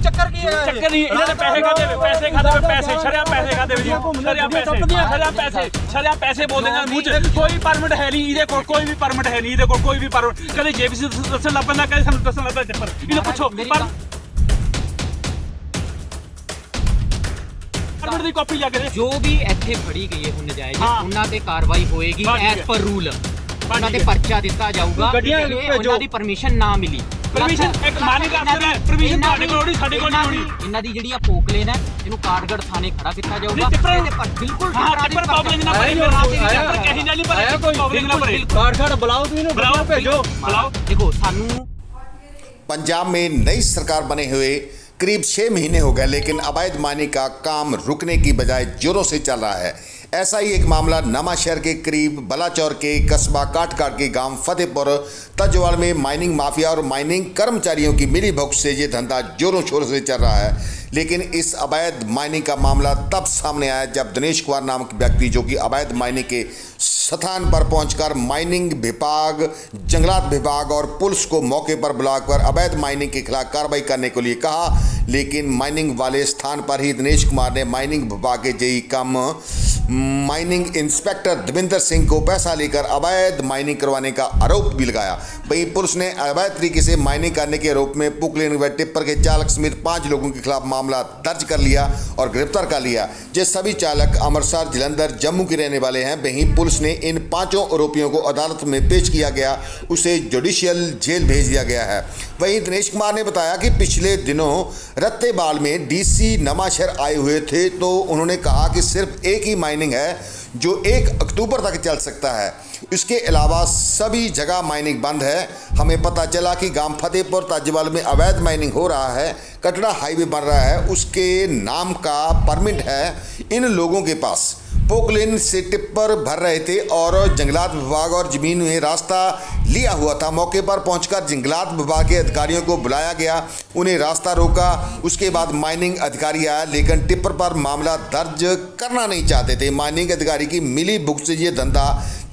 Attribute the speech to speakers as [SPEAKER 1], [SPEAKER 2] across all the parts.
[SPEAKER 1] ਕੀ ਚੱਕਰ ਕੀ ਹੈ
[SPEAKER 2] ਚੱਕਰ ਨਹੀਂ ਇਹਨਾਂ ਨੇ ਪੈਸੇ ਖਾਦੇ ਪੈਸੇ ਖਾਦੇ ਪੈਸੇ ਛੜਿਆ ਪੈਸੇ ਖਾਦੇ ਜੀ। ਛੜਿਆ ਪੈਸੇ ਛੜਿਆ ਪੈਸੇ ਛੜਿਆ ਪੈਸੇ ਬੋਲਦੇ ਨੇ ਮੂੰਹ 'ਚ। ਕੋਈ ਪਰਮਿਟ ਹੈ ਨਹੀਂ ਇਹਦੇ ਕੋਲ ਕੋਈ ਵੀ ਪਰਮਿਟ ਹੈ ਨਹੀਂ ਇਹਦੇ ਕੋਲ ਕੋਈ ਵੀ ਪਰਮਿਟ। ਕਦੇ ਜੇਬੀਸੀ ਦੱਸਣ ਲੱਗ ਪੈਂਦਾ ਕਦੇ ਸਾਨੂੰ ਦੱਸਣ ਲੱਗ ਪੈਂਦਾ ਚੱਕਰ। ਇਹਨੂੰ ਪੁੱਛੋ ਪਰ ਪਰਮਿਟ ਦੀ ਕਾਪੀ ਕੇ ਦੇ।
[SPEAKER 3] ਜੋ ਵੀ ਇੱਥੇ ਫੜੀ ਗਈ ਹੈ ਹੁਣ ਨਜਾਇਜ਼। ਉਹਨਾਂ ਤੇ ਕਾਰਵਾਈ ਹੋਏਗੀ ਐਸ। Per rule. ਉਹਨਾਂ ਤੇ। ਪਰਚਾ ਦਿੱਤਾ ਜਾਊਗਾ
[SPEAKER 1] ਗੱਡੀਆਂ
[SPEAKER 3] ਦੀ ਪਰਮਿਸ਼ਨ ਨਾ ਮਿਲੀ।
[SPEAKER 2] Permission
[SPEAKER 3] Plus-
[SPEAKER 2] ਇੱਕ ਮਾਨਿਕ
[SPEAKER 3] ਇਹਨਾਂ
[SPEAKER 2] ਅਫਸਰ ਹੈ,
[SPEAKER 3] ਦੀ-
[SPEAKER 2] permission
[SPEAKER 3] ਇਹਨਾਂ
[SPEAKER 2] ਤੁਹਾਡੇ ਕੋਲ ਹੋਣੀ,
[SPEAKER 3] ਦੀ-
[SPEAKER 2] ਸਾਡੇ ਕੋਲ ਨਹੀਂ
[SPEAKER 3] ਇਹਨਾਂ ਦੀ-
[SPEAKER 2] ਹੋਣੀ।
[SPEAKER 3] ਇਹਨਾਂ ਦੀ ਜਿਹੜੀ ਆ ਪੋਕਲੇਨ ਹੈ ਇਹਨੂੰ ਕਾਰਗੜ ਥਾਣੇ ਖੜਾ ਕੀਤਾ ਜਾਊਗਾ
[SPEAKER 2] ਨਹੀਂ, ਟਿੱਪਰ-
[SPEAKER 3] ਇਹਦੇ ਪਰ ਬਿਲਕੁਲ
[SPEAKER 2] ਹਾਂ
[SPEAKER 3] ਟਿੱਪਰਾਂ ਦੀ
[SPEAKER 2] ਟਿੱਪਰ ਪਬਲਿਕ ਨਾ
[SPEAKER 3] ਪਰਚਾ-
[SPEAKER 2] ਭਰੇ
[SPEAKER 1] ਆਇਆ ਕੋਈ,
[SPEAKER 2] ਟਿੱਪਰ
[SPEAKER 1] ਆਇਆ
[SPEAKER 2] ਕਹੀ ਜਾਲੀ ਭਰੇ
[SPEAKER 1] ਆਇਆ ਕੋਈ,
[SPEAKER 2] ਪਬਲਿਕ ਨਾ ਭਰੇ
[SPEAKER 1] ਕਾਰਡ ਸਾਡ ਬੁਲਾਓ ਤੁਸੀਂ ਇਹਨੂੰ
[SPEAKER 2] ਬੁਲਾਓ
[SPEAKER 1] ਗੱਡੀਆਂ ਭੇਜੋ
[SPEAKER 2] ਬੁਲਾਓ
[SPEAKER 3] ਦੇਖੋ ਸਾਨੂੰ
[SPEAKER 4] पंजाब में नई सरकार बने हुए करीब छः महीने हो गए लेकिन अवैध माइनिंग का काम रुकने की बजाय जोरों से चल रहा है ऐसा ही एक मामला नमा शहर के करीब बलाचौर के कस्बा काटकाट के गाँव फतेहपुर, तजवाड़ में माइनिंग माफिया और माइनिंग कर्मचारियों की मिली भुगत से ये धंधा जोरों शोरों से चल रहा है। लेकिन इस अवैध माइनिंग का मामला तब सामने आया जब दिनेश कुमार नामक व्यक्ति, जो कि अवैध माइनिंग के स्थान पर पहुंचकर माइनिंग विभाग, जंगलात विभाग और पुलिस को मौके पर बुलाकर अवैध माइनिंग के खिलाफ कार्रवाई करने के लिए कहा। लेकिन माइनिंग वाले स्थान पर ही दिनेश कुमार ने माइनिंग विभाग के JE cum, mining inspector Devinder Singh को पैसा लेकर अवैध माइनिंग करवाने का आरोप भी लगाया। वहीं पुलिस ने अवैध तरीके से माइनिंग करने के आरोप में पुकलेन व टिप्पर के चालक समेत पाँच लोगों के खिलाफ मामला दर्ज कर लिया और गिरफ़्तार कर लिया। ये सभी चालक अमृतसर जलंधर, जम्मू के रहने वाले हैं। वहीं पुलिस ने इन पाँचों आरोपियों को अदालत में पेश किया गया। उसे जुडिशियल जेल भेज दिया गया है। वहीं दिनेश कुमार ने बताया कि पिछले दिनों रत्तेबाल में डीसी नवाशहर आए हुए थे तो उन्होंने कहा कि सिर्फ़ एक ही माइनिंग है, जो एक अक्टूबर तक चल सकता है। इसके अलावा सभी जगह माइनिंग बंद है। हमें पता चला कि गाँव फतेहपुर, ताजवाल में अवैध माइनिंग हो रहा है। कटड़ा हाईवे बन रहा है। उसके नाम का परमिट है इन लोगों के पास। पोकलेन से टिप्पर भर रहे थे और जंगलात विभाग और ज़मीन में रास्ता लिया हुआ था। मौके पर पहुंचकर जंगलात विभाग के अधिकारियों को बुलाया गया। उन्हें रास्ता रोका। उसके बाद माइनिंग अधिकारी आया, लेकिन टिप्पर पर मामला दर्ज करना नहीं चाहते थे। माइनिंग अधिकारी की मिली भुगत से ये धंधा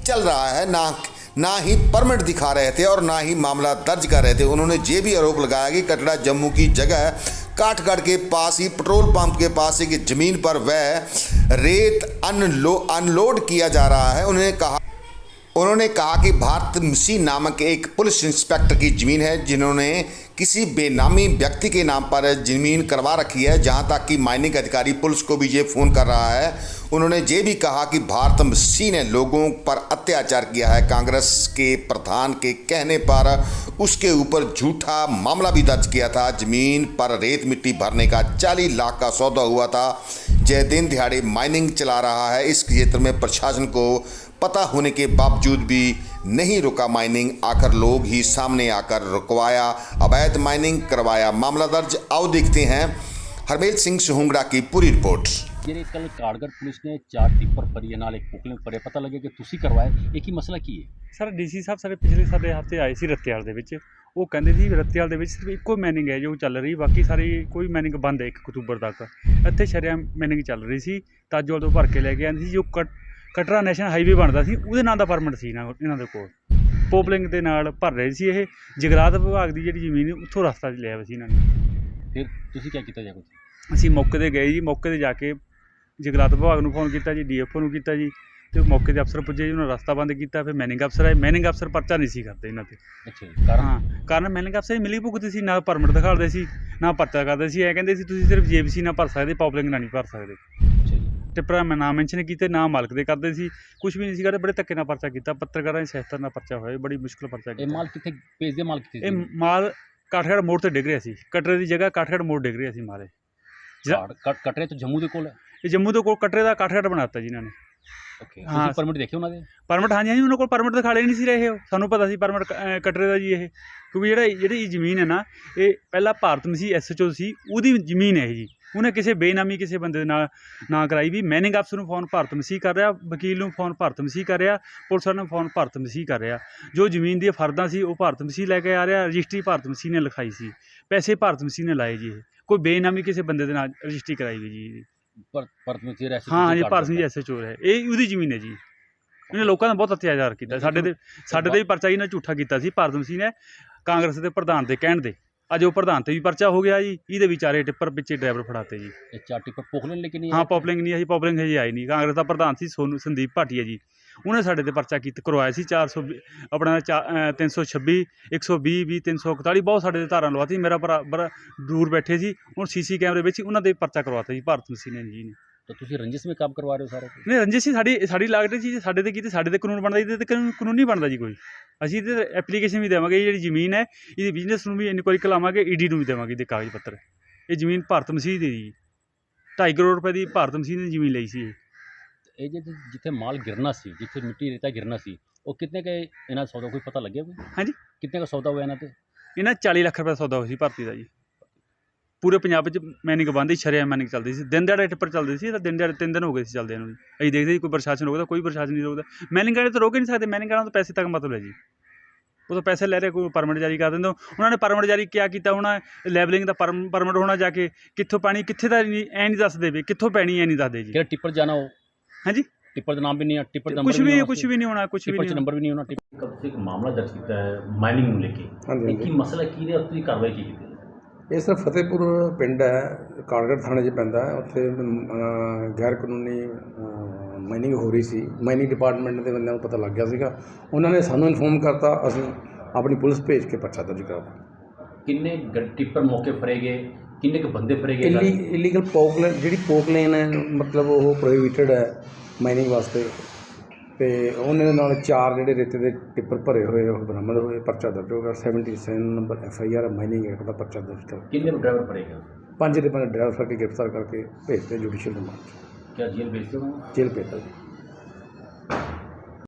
[SPEAKER 4] चल रहा है। ना ना ही परमिट दिखा रहे थे और ना ही मामला दर्ज कर रहे थे। उन्होंने ये भी आरोप लगाया कि कटरा जम्मू की जगह काठगढ़ के पास ही पेट्रोल पंप के पास एक ज़मीन पर वह रेत अनलो, अनलोड किया जा रहा है। उन्होंने कहा उन्होंने कहा कि भारत मिसी नामक एक पुलिस इंस्पेक्टर की ज़मीन है, जिन्होंने किसी बेनामी व्यक्ति के नाम पर ज़मीन करवा रखी है, जहाँ तक कि माइनिंग अधिकारी पुलिस को भी ये फ़ोन कर रहा है। उन्होंने ये भी कहा कि भारत मिसी ने लोगों पर अत्याचार किया है। कांग्रेस के प्रधान के कहने पर उसके ऊपर झूठा मामला भी दर्ज किया था। ज़मीन पर रेत मिट्टी भरने का चालीस लाख का सौदा हुआ था। जय दिन दिहाड़े माइनिंग चला रहा है। इस क्षेत्र में प्रशासन को पता होने के बावजूद भी नहीं रुका माइनिंग आकर लोग ही सामने आकर रुकवाया अवैध माइनिंग करवाया मामला दर्ज आओ देखते हैं हरमेल सिंह सुहुंगड़ा की पूरी रिपोर्ट
[SPEAKER 5] ਜਿਹੜੇ ਕੱਲ ਕਾਰਗਰ ਪੁਲਿਸ ਨੇ ਚਾਰ ਟਿੱਪਰ ਫਰੀਏ ਨਾਲ ਇੱਕ ਪੁਕਲੇ ਫੜੇ ਪਤਾ ਲੱਗਿਆ ਕਿ ਤੁਸੀਂ ਕਰਵਾਏ ਇਹ ਕੀ ਮਸਲਾ ਕੀ ਹੈ
[SPEAKER 2] ਸਰ ਡੀਸੀ ਸਾਹਿਬ ਸਾਡੇ ਪਿਛਲੇ ਸਾਡੇ ਹਫਤੇ ਆਏ ਸੀ ਰੱਤੇਵਾਲ ਦੇ ਵਿੱਚ ਉਹ ਕਹਿੰਦੇ ਸੀ ਵੀ ਰੱਤੇਵਾਲ ਦੇ ਵਿੱਚ ਸਿਰਫ ਇੱਕੋ ਮੈਨਿੰਗ ਹੈ ਜੋ ਚੱਲ ਰਹੀ ਬਾਕੀ ਸਾਰੀ ਕੋਈ ਮੈਨਿੰਗ ਬੰਦ ਹੈ 1 ਅਕਤੂਬਰ ਤੱਕ ਇੱਥੇ ਸ਼ਰਿਆ ਮੈਨਿੰਗ ਚੱਲ ਰਹੀ ਸੀ ਤਾਜੋਲ ਤੋਂ ਭਰ ਕੇ ਲੈ ਕੇ ਆਂਦੀ ਸੀ ਜੋ ਕਟ- ਕਟਰਾ ਨੈਸ਼ਨਲ ਹਾਈਵੇ ਬਣਦਾ ਸੀ ਉਹਦੇ ਨਾਂ ਦਾ ਪਰਮਿਟ ਸੀ ਇਹਨਾਂ ਇਹਨਾਂ ਦੇ ਕੋਲ। ਪੋਪਲਿੰਗ ਦੇ ਨਾਲ ਭਰ ਰਹੇ ਸੀ ਇਹ ਜਗਰਾਤ ਵਿਭਾਗ ਦੀ ਜਿਹੜੀ ਜ਼ਮੀਨ ਉੱਥੋਂ ਰਸਤਾ ਲਿਆ ਹੋਇਆ ਸੀ ਇਹਨਾਂ ਨੇ।
[SPEAKER 5] ਫਿਰ ਤੁਸੀਂ ਕੀ ਕੀਤਾ ਜਾਗੋ
[SPEAKER 2] ਅਸੀਂ ਮੌਕੇ ਤੇ ਗਏ ਜੀ ਮੌਕੇ ਤੇ ਜਾ ਕੇ ਜਗਰਾਤ ਵਿਭਾਗ ਨੂੰ ਫੋਨ ਕੀਤਾ ਜੀ ਡੀਐਫਓ ਨੂੰ ਕੀਤਾ ਜੀ ਤੇ ਮੌਕੇ ਤੇ ਅਫਸਰ ਪੁੱਜੇ ਜੀ ਉਹਨਾਂ ਰਸਤਾ ਬੰਦ ਕੀਤਾ ਫਿਰ ਮੈਨਿੰਗ ਅਫਸਰ ਆਏ। ਮੈਨਿੰਗ ਅਫਸਰ ਪਰਚਾ ਨਹੀਂ ਸੀ ਕਰਦੇ ਇਹਨਾਂ ਤੇ।
[SPEAKER 5] ਅੱਛਾ ਜੀ ਕਾਰਨ?
[SPEAKER 2] ਹਾਂ ਕਾਰਨ ਮੈਨਿੰਗ ਅਫਸਰ ਮਿਲੀ ਭੁਗਤੀ ਸੀ ਨਾ ਪਰਮਿਟ ਦਿਖਾਉਂਦੇ ਸੀ ਨਾ ਪਰਚਾ ਕਰਦੇ ਸੀ। ਇਹ ਕਹਿੰਦੇ ਸੀ ਤੁਸੀਂ ਸਿਰਫ ਜੇਬੀਸੀ ਨਾ ਭਰ ਸਕਦੇ ਪਬਲਿਕ ਨਾਲ ਨਹੀਂ ਭਰ ਸਕਦੇ।
[SPEAKER 5] ਜੀ
[SPEAKER 2] ਟਿੱਪਰਾਂ ਮੈਂ ਨਾਮ ਮੈਂਸ਼ਨ ਕੀਤੇ ਨਾ ਮਾਲਕ ਦੇ ਕਰਦੇ ਸੀ। ਕੁਝ ਵੀ ਨਹੀਂ ਸੀ ਕਰਦੇ ਬੜੇ ਧੱਕੇ ਨਾਲ ਪਰਚਾ ਕੀਤਾ। ਪੱਤਰਕਾਰਾਂ ਦੀ ਸਹਾਇਤਾ ਨਾਲ ਪਰਚਾ ਹੋਇਆ। ਬੜੀ ਮੁਸ਼ਕਲ ਪਰਚਾ
[SPEAKER 5] ਇਹ
[SPEAKER 2] ਕੀਤਾ।
[SPEAKER 5] ਮਾਲ ਕਿੱਥੇ ਭੇਜਦੇ ਮਾਲ ਕਿੱਥੇ
[SPEAKER 2] ਇਹ ਮਾਲ ਕਾਠਗੜ੍ਹ ਮੋੜ ਤੇ ਡਿੱਗ ਰਿਹਾ ਸੀ। ਕਟਰੇ ਦੀ ਜਗ੍ਹਾ ਕਾਠਗੜ੍ਹ ਮੋੜ ਡਿੱਗ ਰਿਹਾ ਸੀ ਜਿਹੜਾ-
[SPEAKER 5] ਕਾਰਡ ਕਟ ਕਟਰੇ ਤੋਂ ਜੰਮੂ ਦੇ ਕੋਲ? ਹੈ
[SPEAKER 2] ਇਹ ਜੰਮੂ ਤੋਂ ਕੋਲ ਕਟਰੇ ਦਾ ਕਾਠਗੜ੍ਹ ਬਣਾਤਾ ਜੀ ਇਹਨਾਂ ਨੇ।
[SPEAKER 5] ਓਕੇ
[SPEAKER 2] ਹਾਂ।
[SPEAKER 5] ਤੁਸੀਂ ਪਰਮਿਟ ਦੇਖੇ ਉਹਨਾਂ ਦੇ?
[SPEAKER 2] ਪਰਮਿਟ ਹਾਂਜੀ ਹਾਂਜੀ ਉਹਨਾਂ ਕੋਲ ਪਰਮਿਟ ਦਿਖਾਲੇ ਨਹੀਂ ਸੀ ਰਹੇ ਉਹ। ਸਾਨੂੰ ਪਤਾ ਸੀ ਪਰਮਿਟ ਕਟਰੇ ਦਾ ਜੀ ਇਹ। ਕਿਉਂਕਿ ਜਿਹੜਾ ਜਿਹੜੀ ਇਹ ਜ਼ਮੀਨ ਹੈ ਨਾ ਇਹ ਪਹਿਲਾਂ ਭਾਰਤ ਮਸੀ ਐਸਐਚਓ ਸੀ ਉਹਦੀ ਜ਼ਮੀਨ ਹੈ ਇਹ ਜੀ। ਉਹਨੇ ਕਿਸੇ ਬੇਨਾਮੀ ਕਿਸੇ ਬੰਦੇ ਦੇ ਨਾਲ ਨਾ ਕਰਾਈ ਵੀ ਮੈਨਿੰਗ ਅਫਸਰ ਨੂੰ ਫੋਨ ਭਾਰਤ ਮਸੀਹ ਕਰ ਰਿਹਾ ਵਕੀਲ ਨੂੰ ਫੋਨ ਭਾਰਤ ਮਸੀਹ ਕਰ ਰਿਹਾ ਪੁਲਿਸ ਵਾਲਿਆਂ ਨੂੰ ਫੋਨ ਭਾਰਤ ਮਸੀਹ ਕਰ ਰਿਹਾ। ਜੋ ਜ਼ਮੀਨ ਦੀਆਂ ਫਰਦਾਂ ਸੀ ਉਹ ਭਾਰਤ ਮਸੀਹ ਲੈ ਕੇ ਆ ਰਿਹਾ ਰਜਿਸਟਰੀ ਭਾਰਤ ਮਸੀਹ ਨੇ ਲਿਖਾਈ ਸੀ। ਪੈਸੇ ਭਾਰਤ ਮਸੀਹ ਨੇ ਲਾਏ ਜੀ ਇਹ। ਕੋਈ ਬੇਨਾਮੀ ਕਿਸੇ ਬੰਦੇ ਦੇ ਨਾਲ ਰਜਿਸਟਰੀ ਕਰਾਈ ਗਈ ਜੀ
[SPEAKER 5] ਪਰਤ ਵਿੱਚ ਰਹਿ
[SPEAKER 2] ਹਾਂ ਹਾਂਜੀ ਭਾਰਤ ਮਸੀਹ ਐਸਐਚਓ ਹੈ। ਇਹ ਉਹਦੀ ਜ਼ਮੀਨ ਹੈ ਜੀ। ਇਹਨੇ ਲੋਕਾਂ ਦਾ ਬਹੁਤ ਅਤਿਆਚਾਰ ਕੀਤਾ। ਸਾਡੇ ਤੇ ਸਾਡੇ ਤੇ ਵੀ ਪਰਚਾ ਇਹਨਾਂ ਝੂਠਾ ਕੀਤਾ ਸੀ। ਭਾਰਤ ਮਸੀਹ ਨੇ ਕਾਂਗਰਸ ਦੇ ਪ੍ਰਧਾਨ ਦੇ ਕਹਿਣ ਦੇ। ਅੱਜ ਉਹ ਪ੍ਰਧਾਨ ਤੇ ਵੀ ਪਰਚਾ ਹੋ ਗਿਆ ਜੀ ਇਹਦੇ ਵਿਚਾਰੇ ਟਿੱਪਰ ਪਿੱਛੇ ਡਰਾਈਵਰ ਫੜਾਤੇ ਜੀ।
[SPEAKER 5] ਇਹ ਚਾਰ ਟਿੱਪਰ ਪੋਖਲੇ ਲੇਕਿਨ
[SPEAKER 2] ਹਾਂ ਪੋਪਲਿੰਗ ਨਹੀਂ ਆਈ ਪੋਪਲਿੰਗ ਹਜੇ ਆਈ ਨਹੀਂ। ਕਾਂਗਰਸ ਦਾ ਪ੍ਰਧਾਨ ਸੀ ਸੋਨੂ ਸੰਦੀਪ ਭਾਟੀਆ ਜੀ। ਉਹਨੇ ਸਾਡੇ ਤੇ ਪਰਚਾ ਕੀਤਾ ਕਰਵਾਇਆ ਸੀ 400 ਆਪਣਾ ਚਾ- ਅਹ 326 120 20 341 ਬਹੁਤ ਸਾਡੇ ਤੇ ਧਾਰਾਂ ਲਵਾਤੀ। ਮੇਰਾ ਭਰਾ ਦੂਰ ਬੈਠੇ ਸੀ ਹੁਣ ਸੀਸੀ ਕੈਮਰੇ ਵਿੱਚ ਉਹਨਾਂ ਦੇ ਪਰਚਾ ਕਰਵਾਤਾ ਜੀ ਭਾਰਤ ਮਸੀਨੇ ਜੀ ਨੇ।
[SPEAKER 5] ਤਾਂ ਤੁਸੀਂ ਰੰਜਿਸ਼ ਵਿੱਚ ਕੰਮ ਕਰਵਾ ਰਹੇ ਹੋ ਸਾਰੇ
[SPEAKER 2] ਨਹੀਂ ਰੰਜਿਤ ਸੀ ਸਾਡੀ ਸਾਡੀ ਲਾਗਤ ਜੀ ਜੇ ਸਾਡੇ ਤੇ ਕੀਤੇ ਸਾਡੇ ਤੇ ਕਾਨੂੰਨ ਬਣਦਾ ਇਹਦੇ ਤੇ ਕਾਨੂੰਨ ਕਾਨੂੰਨ ਨਹੀਂ ਬਣਦਾ ਜੀ ਕੋਈ। ਅਸੀਂ ਇਹਦੇ ਐਪਲੀਕੇਸ਼ਨ ਵੀ ਦੇਵਾਂਗੇ ਜਿਹੜੀ ਜ਼ਮੀਨ ਹੈ ਇਹਦੀ ਬਿਜ਼ਨਸ ਨੂੰ ਵੀ ਇਨਕੁਆਇਰੀ ਕਰਾਵਾਂਗੇ ਈਡੀ ਨੂੰ ਵੀ ਦੇਵਾਂਗੇ ਇਹਦੇ ਕਾਗਜ਼ ਪੱਤਰ। ਇਹ ਜ਼ਮੀਨ ਭਾਰਤ ਮਸੀਹ ਦੀ ਜੀ। 2.5 ਕਰੋੜ ਰੁਪਏ ਦੀ ਭਾਰਤ ਮਸੀਹ ਨੇ ਜ਼ਮੀਨ ਲਈ ਸੀ ਇਹ।
[SPEAKER 5] ਇਹ ਜਿ- ਜਿੱਥੇ ਮਾਲ ਗਿਰਨਾ ਸੀ ਜਿੱਥੇ ਮਿੱਟੀ ਰੇਤਾ ਗਿਰਨਾ ਸੀ ਉਹ ਕਿੰਨੇ ਕੇ ਇਹਨਾਂ ਸੌਦਾ ਕੋਈ ਪਤਾ ਲੱਗਿਆ ਕੋਈ?
[SPEAKER 2] ਹਾਂਜੀ।
[SPEAKER 5] ਕਿੰਨੇ ਦਾ ਸੌਦਾ ਹੋਇਆ ਇਹਨਾਂ ਤੇ?
[SPEAKER 2] ਇਹਨਾਂ 40 ਲੱਖ ਰੁਪਏ ਦਾ ਸੌਦਾ ਹੋਇਆ ਸੀ ਭਾਰਤੀ ਦਾ ਜੀ। ਪੂਰੇ ਪੰਜਾਬ ਵਿੱਚ ਮੈਨਿੰਗ ਬੰਦ ਹੀ ਸ਼ਰਿਆ ਮੈਨਿੰਗ ਚੱਲਦੀ ਸੀ। ਦਿਨ ਦਿਹਾੜੇ ਟਿੱਪਰ ਚੱਲਦੇ ਸੀ ਤਾਂ ਦਿਨ ਦਿਹਾੜੇ ਤਿੰਨ ਦਿਨ ਹੋ ਗਏ ਸੀ ਚੱਲਦੇ ਨੂੰ। ਅਸੀਂ ਦੇਖਦੇ ਸੀ ਕੋਈ ਪ੍ਰਸ਼ਾਸਨ ਰੋਕਦਾ ਕੋਈ ਪ੍ਰਸ਼ਾਸਨ ਨਹੀਂ ਰੋਕਦਾ। ਮੈਨਿੰਗ ਵਾਲੇ ਤਾਂ ਰੋਕ ਹੀ ਨਹੀਂ ਸਕਦੇ ਮੈਨਿੰਗ ਵਾਲਿਆਂ ਤੋਂ ਪੈਸੇ ਤੱਕ ਮਤਲਬ ਹੈ ਜੀ। ਉਹ ਤਾਂ ਪੈਸੇ ਲੈ ਰਹੇ ਕੋਈ ਪਰਮਿਟ ਜਾਰੀ ਕਰ ਦਿੰਦੇ। ਉਹਨਾਂ ਨੇ ਪਰਮਿਟ ਜਾਰੀ ਕਿਆ ਕੀਤਾ ਹੋਣਾ ਲੈਵਲਿੰਗ ਦਾ ਪਰਮਿਟ ਹੋਣਾ ਜਾ ਕੇ ਕਿੱਥੋਂ ਪਾਣੀ ਕਿੱਥੇ ਦਾ ਨਹੀਂ ਐ ਨਹੀਂ ਦੱਸਦੇ ਵੀ ਕਿੱਥੋਂ ਪੈਣੀ ਐ ਨਹੀਂ ਦੱਸਦੇ ਜੀ।
[SPEAKER 5] ਕਿਹੜਾ ਟਿੱਪਰ ਜਾਣਾ ਹੋ
[SPEAKER 2] ਹਾਂਜੀ?
[SPEAKER 5] ਟਿੱਪਰ ਦਾ ਨਾਮ ਵੀ ਨਹੀਂ ਟਿੱਪਰ ਦਾ ਨੰਬਰ
[SPEAKER 2] ਕੁਝ ਵੀ ਕੁਝ ਵੀ ਨਹੀਂ ਹੋਣਾ ਕੁਝ ਵੀ ਨਹੀਂ
[SPEAKER 5] ਚ
[SPEAKER 2] ਹੋਣਾ।
[SPEAKER 5] ਨੰਬਰ ਵੀ ਨਹੀਂ ਹੋਣਾ। ਟਿੱਪਰ। ਕਦ ਇੱਕ ਮਾਮਲਾ ਦਰਜ ਕੀਤਾ ਹੈ ਮਾਈਨਿੰਗ ਨੂੰ ਲੈ ਕੇ। ਕੀ ਮਸਲਾ ਕੀ ਰਿਹਾ ਤੁਸੀਂ ਕਾਰਵਾਈ ਕੀ ਕੀਤੀ?
[SPEAKER 1] ਇਹ ਸਰ ਫਤਿਹਪੁਰ ਪਿੰਡ ਹੈ ਕਾਰਗੜ ਥਾਣੇ 'ਚ ਪੈਂਦਾ ਹੈ। ਉੱਥੇ ਅਮ, ਗੈਰ ਕਾਨੂੰਨੀ ਮਾਈਨਿੰਗ ਹੋ ਰਹੀ ਸੀ। ਮਾਈਨਿੰਗ ਡਿਪਾਰਟਮੈਂਟ ਦੇ ਬੰਦਿਆਂ ਨੂੰ ਪਤਾ ਲੱਗ ਗਿਆ ਸੀਗਾ। ਉਹਨਾਂ ਨੇ ਸਾਨੂੰ ਇਨਫੋਰਮ ਕਰਤਾ ਅਸੀਂ ਆਪਣੀ ਪੁਲਿਸ ਭੇਜ ਕੇ ਪਰਚਾ ਦਰਜ ਕਰਾਤਾ
[SPEAKER 5] ਕਿੰਨੇ ਗ- ਟਿੱਪਰ ਮੌਕੇ ਫੜੇ ਗਏ? ਕਿੰਨੇ ਕੁ ਬੰਦੇ ਫੜੇ ਗਏ
[SPEAKER 1] ਇਲੀ ਇਲੀਗਲ ਪੋਕਲੇਨ ਜਿਹੜੀ ਪੋਕਲੇਨ ਹੈ ਮਤਲਬ ਉਹ ਪ੍ਰੋਹਿਬਿਟਡ ਹੈ ਮਾਈਨਿੰਗ ਵਾਸਤੇ। ਤੇ ਉਹਨਾਂ ਨਾਲ ਚਾਰ ਜਿਹੜੇ ਰੇਤੇ ਦੇ ਟਿੱਪਰ ਭਰੇ ਹੋਏ ਉਹ ਬਰਾਮਦ ਹੋਏ ਪਰਚਾ ਦਰਜ ਹੋ ਗਿਆ। 77 number F I R mining act ਦਾ ਪਰਚਾ ਦਰਜ ਕਰ
[SPEAKER 5] ਕਿੰਨੇ ਡਰਾਈਵਰ ਫੜੇ ਗਏ?
[SPEAKER 1] ਪੰਜ ਦੇ ਪੰਜ ਡਰਾਈਵਰ ਫੜ ਕੇ ਗ੍ਰਿਫਤਾਰ ਕਰਕੇ ਭੇਜਤੇ ਜੁਡੀਸ਼ੀਅਲ ਰਿਮਾਂਡ
[SPEAKER 5] ਕਿਆ ਜੇਲ੍ਹ ਭੇਜਦੇ ਹੋ
[SPEAKER 1] ਜੇਲ੍ਹ ਭੇਜਤਾ ਜੀ।